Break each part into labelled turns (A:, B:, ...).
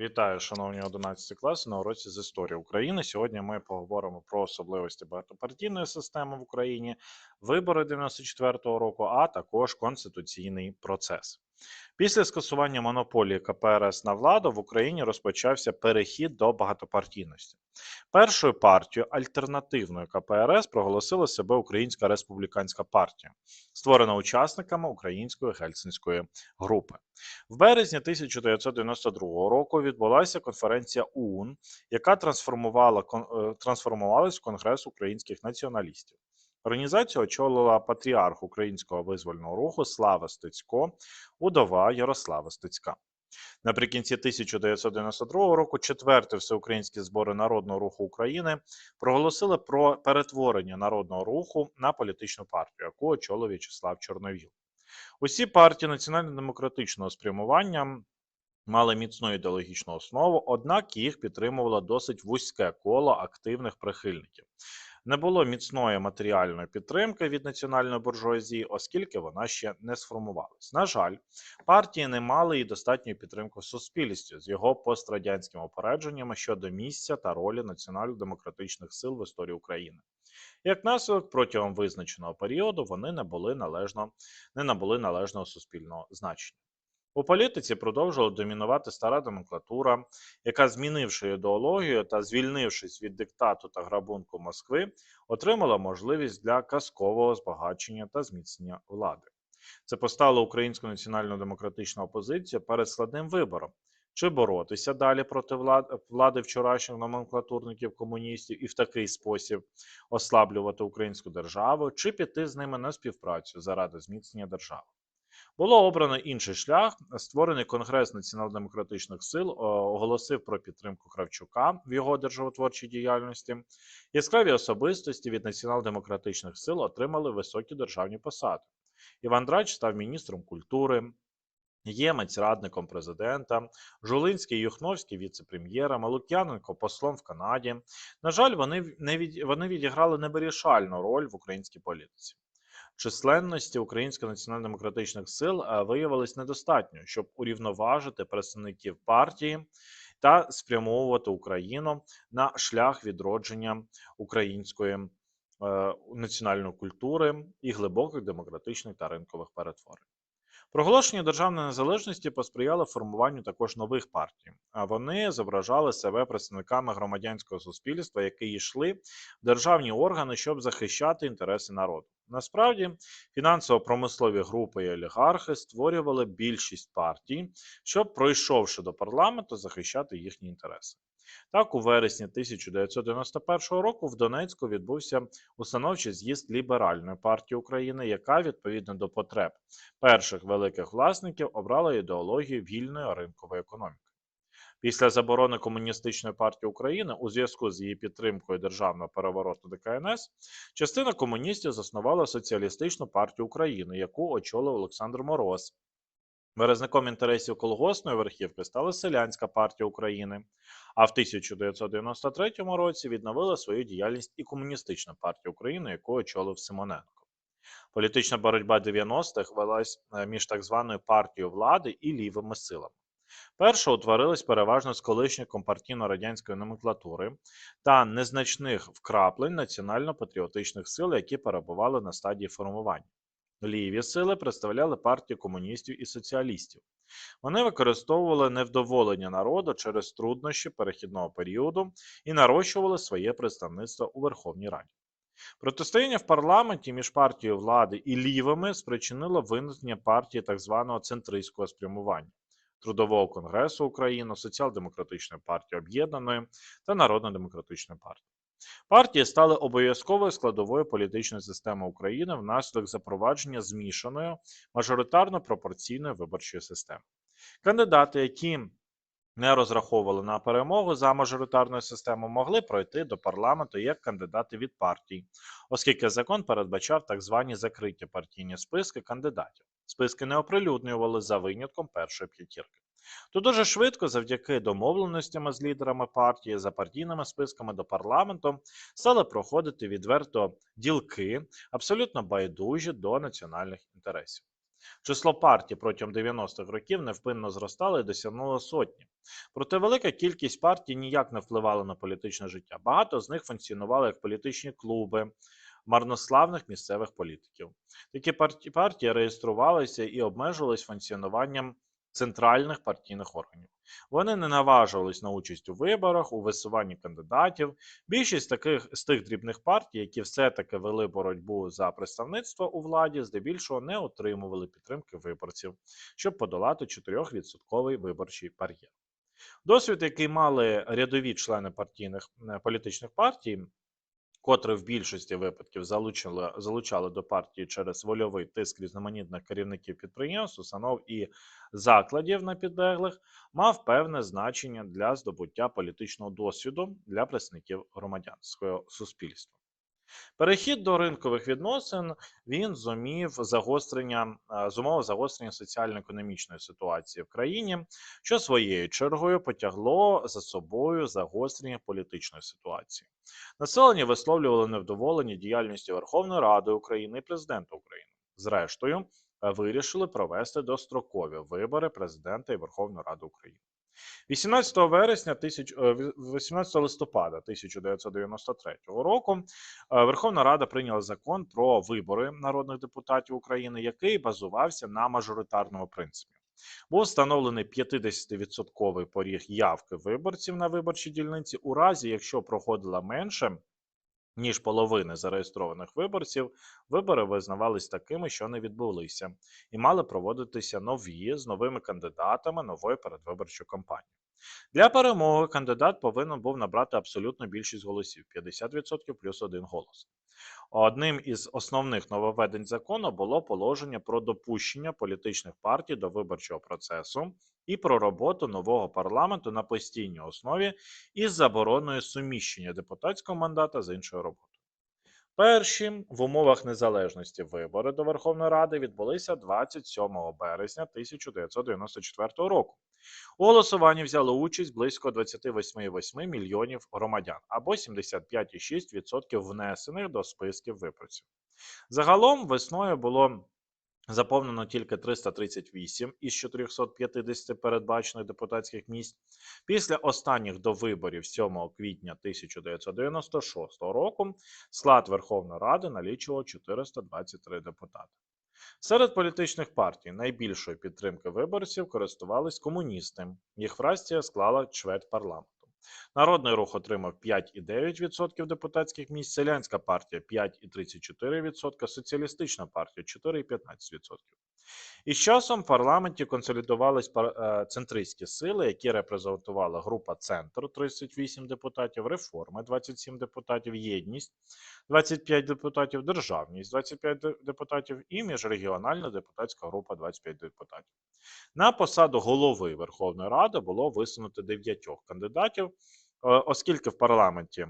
A: Вітаю, шановні 11 класи на уроці з історії України. Сьогодні ми поговоримо про особливості багатопартійної системи в Україні, вибори 94-го року, а також конституційний процес. Після скасування монополії КПРС на владу в Україні розпочався перехід до багатопартійності. Першою партією альтернативною КПРС проголосила себе Українська республіканська партія, створена учасниками Української гельсінської групи. В березні 1992 року відбулася конференція ОУН, яка трансформувала е, трансформувалась в Конгрес українських націоналістів. Організацію очолила патріарх українського визвольного руху Слава Стецько, удова Ярослава Стецька. Наприкінці 1992 року четверті всеукраїнські збори Народного руху України проголосили про перетворення народного руху на політичну партію, яку очолив В'ячеслав Чорновіл. Усі партії національно-демократичного спрямування мали міцну ідеологічну основу, однак їх підтримувало досить вузьке коло активних прихильників. Не було міцної матеріальної підтримки від національної буржуазії, оскільки вона ще не сформувалась. На жаль, партії не мали і достатньої підтримки суспільстві з його пострадянськими упередженнями щодо місця та ролі національно-демократичних сил в історії України. Як наслідок, протягом визначеного періоду вони не були належно не набули належного суспільного значення. У політиці продовжувала домінувати стара номенклатура, яка, змінивши ідеологію та звільнившись від диктату та грабунку Москви, отримала можливість для казкового збагачення та зміцнення влади. Це поставило українську національно-демократичну опозицію перед складним вибором. Чи боротися далі проти влад- влади вчорашніх номенклатурників комуністів і в такий спосіб ослаблювати українську державу, чи піти з ними на співпрацю заради зміцнення держави? Було обрано інший шлях. Створений Конгрес націонал-демократичних сил оголосив про підтримку Кравчука в його державотворчій діяльності. Яскраві особистості від націонал-демократичних сил отримали високі державні посади. Іван Драч став міністром культури. Ємець радником президента, Жулинський Юхновський віце-прем'єром, а Лук'яненко послом в Канаді. На жаль, вони не від... вони відіграли невирішальну роль в українській політиці. Численності українських національно-демократичних сил е, виявилось недостатньо, щоб урівноважити представників партії та спрямовувати Україну на шлях відродження української е, національної культури і глибоких демократичних та ринкових перетворень. Проголошення державної незалежності посприяло формуванню також нових партій, а вони зображали себе представниками громадянського суспільства, які йшли в державні органи, щоб захищати інтереси народу. Насправді, фінансово-промислові групи і олігархи створювали більшість партій, щоб, пройшовши до парламенту, захищати їхні інтереси. Так, у вересні 1991 року в Донецьку відбувся установчий з'їзд Ліберальної партії України, яка відповідно до потреб перших великих власників обрала ідеологію вільної ринкової економіки. Після заборони Комуністичної партії України у зв'язку з її підтримкою державного перевороту ДКНС, частина комуністів заснувала Соціалістичну партію України, яку очолив Олександр Мороз. Виразником інтересів колгоспної верхівки стала Селянська партія України, а в 1993 році відновила свою діяльність і Комуністична партія України, яку очолив Симоненко. Політична боротьба 90-х велась е, між так званою партією влади і лівими силами. Перша утворилась переважно з колишньої компартійно-радянської номенклатури та незначних вкраплень національно-патріотичних сил, які перебували на стадії формування. Ліві сили представляли партії комуністів і соціалістів. Вони використовували невдоволення народу через труднощі перехідного періоду і нарощували своє представництво у Верховній Раді. Протистояння в парламенті між партією влади і лівими спричинило виникнення партії так званого центристського спрямування. Трудового конгресу України, Соціал-демократичної партії Об'єднаної та Народно-демократичної партії. Партії стали обов'язковою складовою політичної системи України внаслідок запровадження змішаної мажоритарно-пропорційної виборчої системи. Кандидати, які не розраховували на перемогу за мажоритарною системою, могли пройти до парламенту як кандидати від партій, оскільки закон передбачав так звані закриті партійні списки кандидатів. Списки не оприлюднювали за винятком першої п'ятірки. То дуже швидко, завдяки домовленостям з лідерами партії за партійними списками до парламенту, стали проходити відверто ділки, абсолютно байдужі до національних інтересів. Число партій протягом 90-х років невпинно зростало і досягнуло сотні. Проте велика кількість партій ніяк не впливала на політичне життя. Багато з них функціонували як політичні клуби марнославних місцевих політиків. Такі партії реєструвалися і обмежувались функціонуванням центральних партійних органів. Вони не наважувались на участь у виборах, у висуванні кандидатів. Більшість таких з тих дрібних партій, які все-таки вели боротьбу за представництво у владі, здебільшого не отримували підтримки виборців, щоб подолати 4% виборчий бар'єр. Досвід, який мали рядові члени партійних е, політичних партій, котре в більшості випадків залучили, залучали до партії через вольовий тиск різноманітних керівників підприємств, установ і закладів на підлеглих, мав певне значення для здобуття політичного досвіду для представників громадянського суспільства. Перехід до ринкових відносин він зумів загострення е, зумовив загострення соціально-економічної ситуації в країні, що своєю чергою потягло за собою загострення політичної ситуації. Населення висловлювало невдоволення діяльністю Верховної Ради України і президента України. Зрештою, е, вирішили провести дострокові вибори президента і Верховної Ради України. 18 вересня тисяч- е, ві- 18 листопада 1993 року е, Верховна Рада прийняла закон про вибори народних депутатів України, який базувався на мажоритарному принципі. Був встановлений 50% поріг явки виборців на виборчій дільниці у разі, якщо проходила менше ніж половини зареєстрованих виборців, вибори визнавались такими, що не відбулися, і мали проводитися нові з новими кандидатами нової передвиборчої кампанії. Для перемоги кандидат повинен був набрати абсолютну більшість голосів 50% плюс один голос. Одним із основних нововведень закону було положення про допущення політичних партій до виборчого процесу і про роботу нового парламенту на постійній основі із забороною суміщення депутатського мандата з іншою роботою. Перші в умовах незалежності вибори до Верховної Ради відбулися 27 березня 1994 року. У голосуванні взяло участь близько 28,8 мільйонів громадян або 75,6% внесених до списків виборців. Загалом весною було заповнено тільки 338 із 450 передбачених депутатських місць. Після останніх довиборів 7 квітня 1996 року склад Верховної Ради налічував 423 депутати. Серед політичних партій найбільшої підтримки виборців користувались комуністи. Їх фракція склала чверть парламенту. Народний рух отримав 5,9% депутатських місць, селянська партія 5,34%, соціалістична партія 4,15%. І з часом в парламенті консолідувались е, центристські сили, які репрезентувала група Центр 38 депутатів, реформи 27 депутатів, єдність 25 депутатів, державність 25 депутатів і міжрегіональна депутатська група 25 депутатів. На посаду голови Верховної Ради було висунуто дев'ятьох кандидатів, е, оскільки в парламенті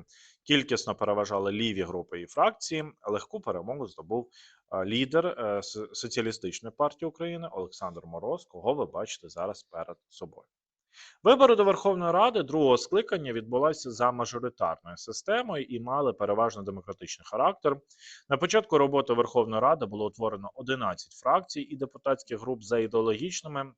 A: кількісно переважали ліві групи і фракції, легку перемогу здобув е, лідер е, Соціалістичної партії України Олександр Мороз, кого ви бачите зараз перед собою. Вибори до Верховної Ради другого скликання відбулися за мажоритарною системою і мали переважно демократичний характер. На початку роботи Верховної Ради було утворено 11 фракцій і депутатських груп за ідеологічними.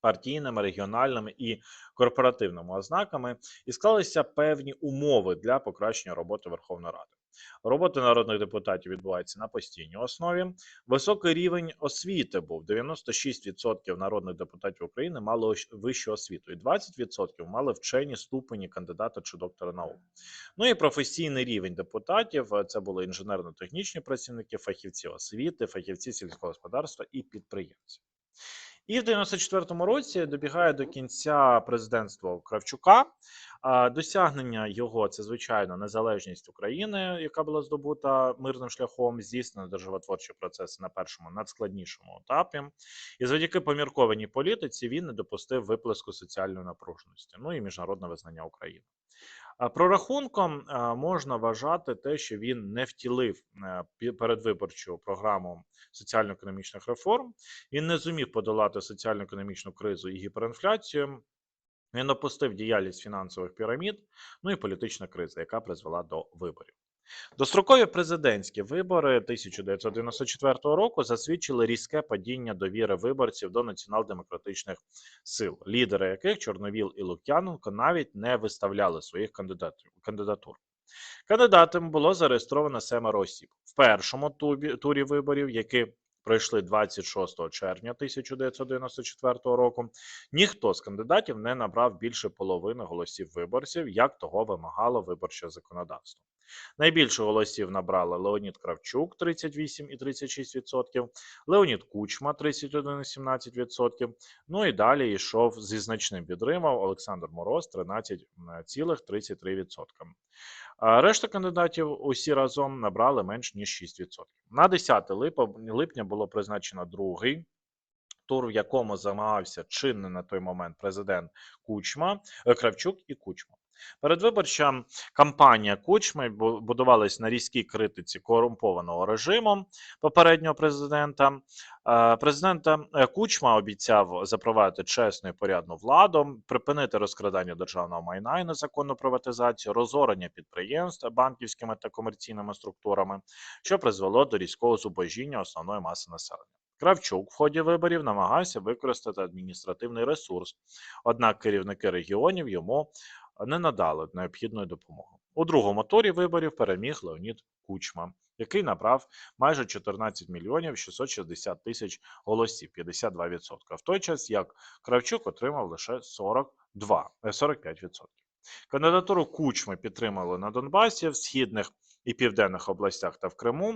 A: Партійними, регіональними і корпоративними ознаками, і склалися певні умови для покращення роботи Верховної Ради. Робота народних депутатів відбувається на постійній основі. Високий рівень освіти був 96% народних депутатів України мали вищу освіту, і 20% мали вчені ступені кандидата чи доктора наук. Ну і професійний рівень депутатів це були інженерно-технічні працівники, фахівці освіти, фахівці сільського господарства і підприємці. І в 94-му році добігає до кінця президентства Кравчука. Досягнення його це звичайно незалежність України, яка була здобута мирним шляхом, здійснено державотворчі процеси на першому надскладнішому етапі. І завдяки поміркованій політиці він не допустив виплеску соціальної напруженості, ну і міжнародне визнання України. Прорахунком можна вважати те, що він не втілив е, передвиборчу програму соціально-економічних реформ. Він не зумів подолати соціально-економічну кризу і гіперінфляцію. Він опустив діяльність фінансових пірамід, ну і політична криза, яка призвела до виборів. Дострокові президентські вибори 1994 року засвідчили різке падіння довіри виборців до націонал-демократичних сил, лідери яких Чорновіл і Лук'яненко навіть не виставляли своїх кандидатур. Кандидатами було зареєстровано семеро осіб в першому турі виборів, які пройшли 26 червня 1994 року. Ніхто з кандидатів не набрав більше половини голосів виборців, як того вимагало виборче законодавство. Найбільше голосів набрали Леонід Кравчук 38,36%, Леонід Кучма 31,17%. Ну і далі йшов зі значним підтримом Олександр Мороз 13,33%. Решта кандидатів усі разом набрали менш ніж 6%. На 10 липа- липня було призначено другий тур, в якому займався чинний на той момент президент Кучма, е, Кравчук і Кучма. Передвиборча кампанія Кучми бу- будувалась на різкій критиці корумпованого режиму попереднього президента. Е, Президента е, Кучма обіцяв запровадити чесну і порядну владу, припинити розкрадання державного майна і незаконну приватизацію, розорення підприємств банківськими та комерційними структурами, що призвело до різкого зубожіння основної маси населення. Кравчук в ході виборів намагався використати адміністративний ресурс, однак керівники регіонів йому не надали необхідної допомоги. У другому турі виборів переміг Леонід Кучма, який набрав майже 14 мільйонів 660 тисяч голосів, 52%, в той час як Кравчук отримав лише 42, е, 45%. Кандидатуру Кучми підтримали на Донбасі, в східних і південних областях та в Криму.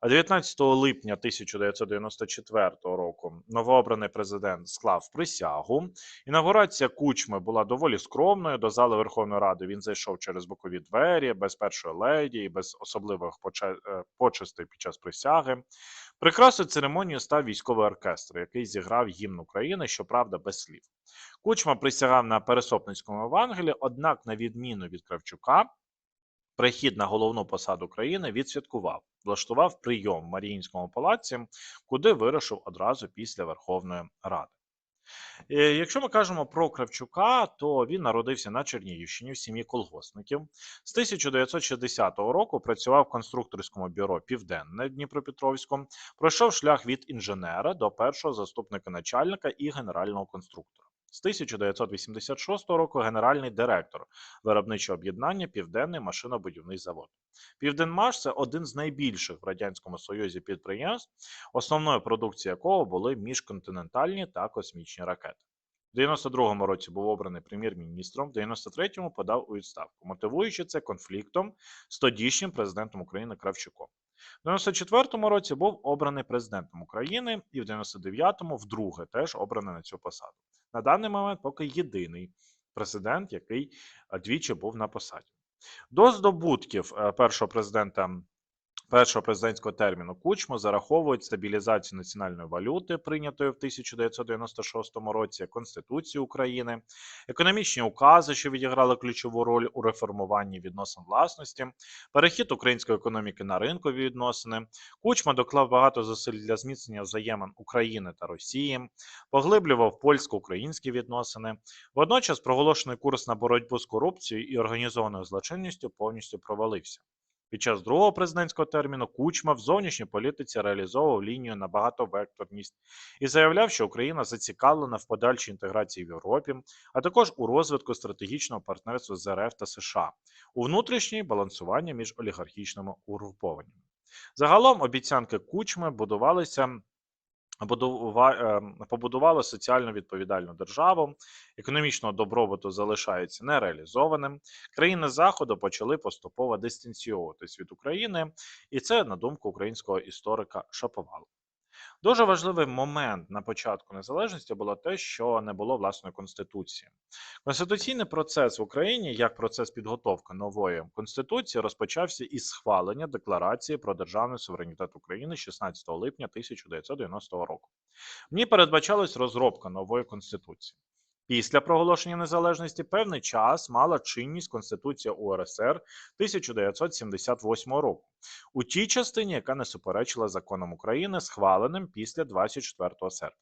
A: А 19 липня 1994 року новообраний президент склав присягу. Інаугурація Кучми була доволі скромною. До зали Верховної Ради він зайшов через бокові двері, без першої леді і без особливих е, почестей під час присяги. Прикрасою церемонії став військовий оркестр, який зіграв гімн України, щоправда, без слів. Кучма присягав на Пересопницькому Евангелі, однак, на відміну від Кравчука, прихід на головну посаду країни відсвяткував, влаштував прийом в Маріїнському палаці, куди вирушив одразу після Верховної Ради. Е, Якщо ми кажемо про Кравчука, то він народився на Чернігівщині в сім'ї колгоспників. З 1960 року працював в конструкторському бюро Південне Дніпропетровську, пройшов шлях від інженера до першого заступника начальника і генерального конструктора. З 1986 року генеральний директор виробничого об'єднання Південний машинобудівний завод. Південмаш це один з найбільших в радянському союзі підприємств, основною продукцією якого були міжконтинентальні та космічні ракети. В 92-му році був обраний прем'єр-міністром, в 93-му подав у відставку, мотивуючи це конфліктом з тодішнім президентом України Кравчуком. В 94-му році був обраний президентом України і в 99-му вдруге теж обраний на цю посаду. На даний момент поки єдиний президент, який двічі був на посаді. До здобутків е, першого президента. Першого президентського терміну Кучму зараховують стабілізацію національної валюти, прийнятої в 1996 році, Конституцію України, економічні укази, що відіграли ключову роль у реформуванні відносин власності, перехід української економіки на ринкові відносини. Кучма доклав багато зусиль для зміцнення взаємин України та Росії, поглиблював польсько-українські відносини. Водночас проголошений курс на боротьбу з корупцією і організованою злочинністю повністю провалився. Під час другого президентського терміну Кучма в зовнішній політиці реалізовував лінію на багатовекторність і заявляв, що Україна зацікавлена в подальшій інтеграції в Європі, а також у розвитку стратегічного партнерства з РФ та США, у внутрішній балансування між олігархічними угрупованнями. Загалом обіцянки Кучми будувалися. Е, Побудували соціально відповідальну державу, економічного добробуту залишається нереалізованим. Країни Заходу почали поступово дистанціюватись від України, і це на думку українського історика Шаповала. Дуже важливий момент на початку незалежності було те, що не було власної конституції. Конституційний процес в Україні, як процес підготовки нової конституції, розпочався із схвалення декларації про державний суверенітет України 16 липня 1990 року. В ній передбачалась розробка нової конституції. Після проголошення незалежності певний час мала чинність Конституція УРСР 1978 року у тій частині, яка не суперечила законам України, схваленим після 24 серпня.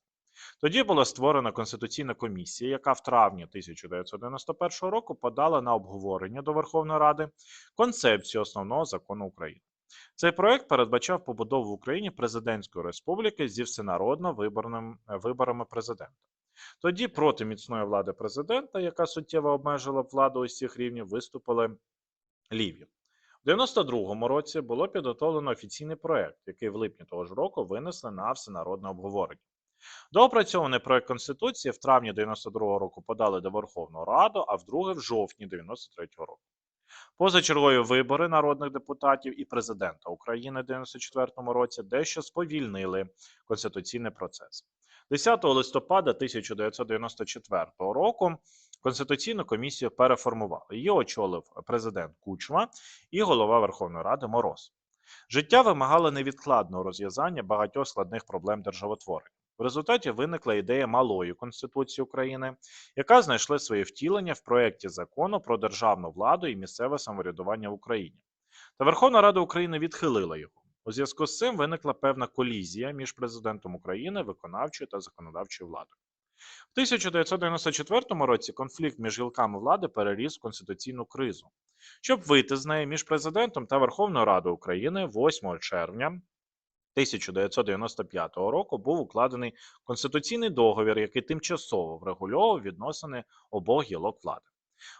A: Тоді була створена Конституційна комісія, яка в травні 1991 року подала на обговорення до Верховної Ради концепцію основного закону України. Цей проект передбачав побудову в Україні президентської республіки зі всенародно виборами президента. Тоді проти міцної влади президента, яка суттєво обмежила владу усіх рівнів, виступили ліві. У 92-му році було підготовлено офіційний проект, який в липні того ж року винесли на всенародне обговорення. Доопрацьований проект Конституції в травні 92-го року подали до Верховного Раду, а вдруге в жовтні 93-го року. Позачергові вибори народних депутатів і президента України в 94-му році дещо сповільнили конституційний процес. 10 листопада 1994 року Конституційну комісію переформували. Її очолив президент Кучма і голова Верховної Ради Мороз. Життя вимагало невідкладного розв'язання багатьох складних проблем державотворення. В результаті виникла ідея малої Конституції України, яка знайшла своє втілення в проєкті закону про державну владу і місцеве самоврядування в Україні. Та Верховна Рада України відхилила його. У зв'язку з цим виникла певна колізія між президентом України, виконавчою та законодавчою владою. В 1994 році конфлікт між гілками влади переріс в конституційну кризу. Щоб вийти з неї між президентом та Верховною Радою України 8 червня 1995 року був укладений конституційний договір, який тимчасово врегульовував відносини обох гілок влади.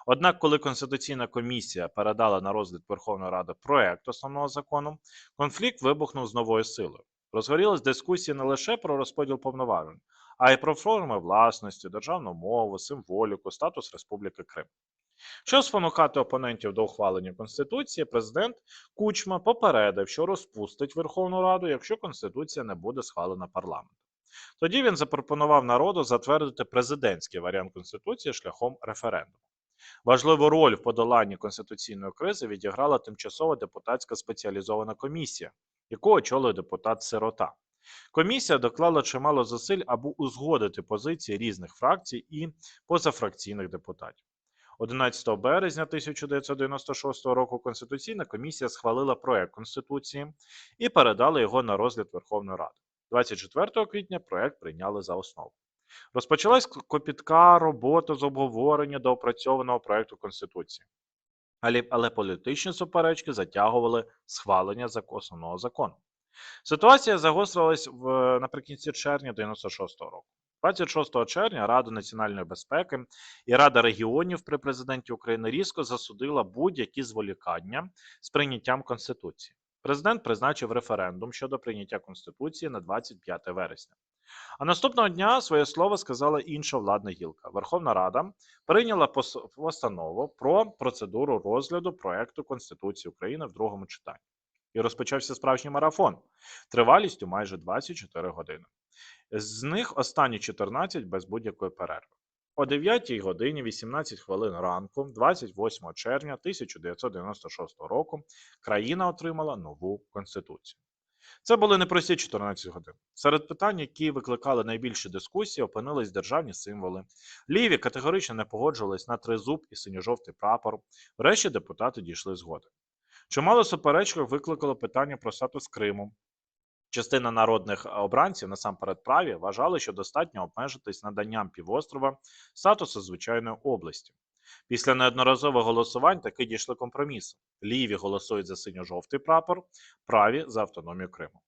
A: Однак, коли Конституційна комісія передала на розгляд Верховної Ради проект основного закону, конфлікт вибухнув з новою силою. Розгорілась дискусія не лише про розподіл повноважень, а й про форми власності, державну мову, символіку, статус Республіки Крим. Щоб спонукати опонентів до ухвалення Конституції, президент Кучма попередив, що розпустить Верховну Раду, якщо Конституція не буде схвалена парламентом. Тоді він запропонував народу затвердити президентський варіант Конституції шляхом референдуму. Важливу роль в подоланні конституційної кризи відіграла тимчасова депутатська спеціалізована комісія, яку очолив депутат Сирота. Комісія доклала чимало зусиль, аби узгодити позиції різних фракцій і позафракційних депутатів. 11 березня 1996 року Конституційна комісія схвалила проект Конституції і передала його на розгляд Верховної Ради. 24 квітня проект прийняли за основу. Розпочалась копітка робота з обговорення до опрацьованого проекту Конституції. Але, але політичні суперечки затягували схвалення основного закону. Ситуація загострилась в, наприкінці червня 96-го року. 26 червня Рада національної безпеки і Рада регіонів при президенті України різко засудила будь-які зволікання з прийняттям Конституції. Президент призначив референдум щодо прийняття Конституції на 25 вересня. А наступного дня своє слово сказала інша владна гілка. Верховна Рада прийняла постанову про процедуру розгляду проекту Конституції України в другому читанні. І розпочався справжній марафон тривалістю майже 24 години. З них останні 14 без будь-якої перерви. О 9 годині 18 хвилин ранку, 28 червня 1996 року, країна отримала нову конституцію. Це були непрості 14 годин. Серед питань, які викликали найбільші дискусії, опинились державні символи. Ліві категорично не погоджувались на тризуб і синьо-жовтий прапор. Врешті депутати дійшли згоди. Чимало суперечок викликало питання про статус Криму. Частина народних обранців, насамперед праві, вважали, що достатньо обмежитись наданням півострова статусу звичайної області. Після неодноразових голосувань таки дійшли компромісу. Ліві голосують за синьо-жовтий прапор, праві за автономію Криму.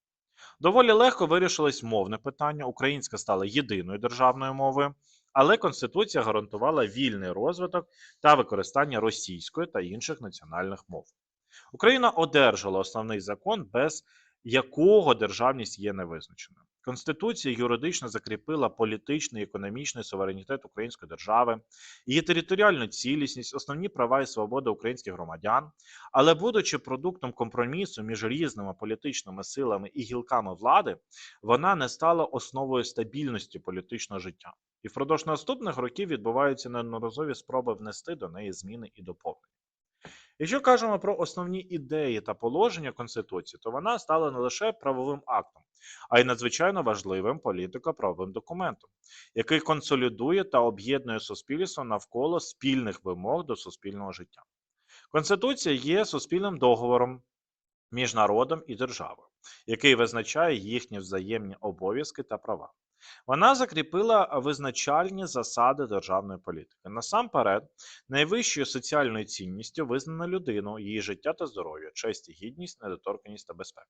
A: Доволі легко вирішилось мовне питання. Українська стала єдиною державною мовою, але Конституція гарантувала вільний розвиток та використання російської та інших національних мов. Україна одержала основний закон, без якого державність є невизначеною. Конституція юридично закріпила політичний і економічний суверенітет української держави, її територіальну цілісність, основні права і свободи українських громадян, але, будучи продуктом компромісу між різними політичними силами і гілками влади, вона не стала основою стабільності політичного життя. І впродовж наступних років відбуваються неодноразові спроби внести до неї зміни і доповнення. Якщо кажемо про основні ідеї та положення Конституції, то вона стала не лише правовим актом, а й надзвичайно важливим політико-правовим документом, який консолідує та об'єднує суспільство навколо спільних вимог до суспільного життя. Конституція є суспільним договором між народом і державою, який визначає їхні взаємні обов'язки та права. Вона закріпила визначальні засади державної політики. Насамперед, найвищою соціальною цінністю визнана людину, її життя та здоров'я, честь і гідність, недоторканність та безпеку.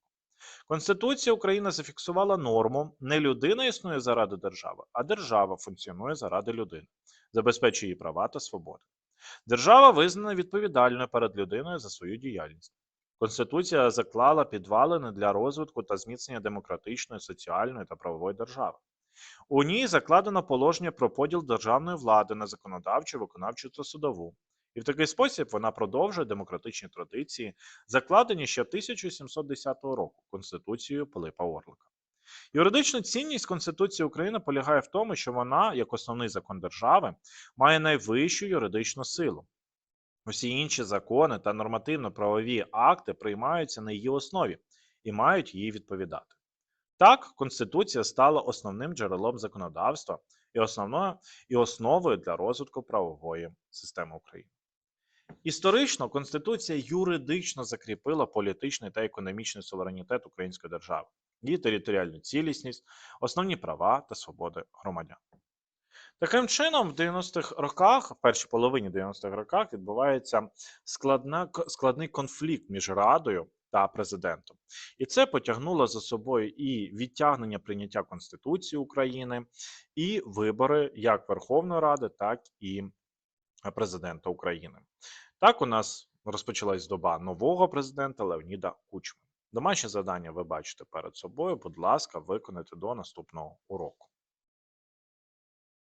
A: Конституція України зафіксувала норму: не людина існує заради держави, а держава функціонує заради людини, забезпечує її права та свободи. Держава визнана відповідальною перед людиною за свою діяльність. Конституція заклала підвалини для розвитку та зміцнення демократичної, соціальної та правової держави. У ній закладено положення про поділ державної влади на законодавчу, виконавчу та судову. І в такий спосіб вона продовжує демократичні традиції, закладені ще 1710 року Конституцією Пилипа Орлика. Юридична цінність Конституції України полягає в тому, що вона, як основний закон держави, має найвищу юридичну силу. Усі інші закони та нормативно-правові акти приймаються на її основі і мають їй відповідати. Так, Конституція стала основним джерелом законодавства і основною і основою для розвитку правової системи України. Історично Конституція юридично закріпила політичний та економічний суверенітет української держави, її територіальну цілісність, основні права та свободи громадян. Таким чином, в 90-х роках, в першій половині 90-х роках, відбувається складна, складний конфлікт між Радою та президентом. І це потягнуло за собою і відтягнення прийняття Конституції України, і вибори як Верховної Ради, так і президента України. Так, у нас розпочалась доба нового президента Леоніда Кучми. Домашнє завдання ви бачите перед собою. Будь ласка, виконайте до наступного уроку.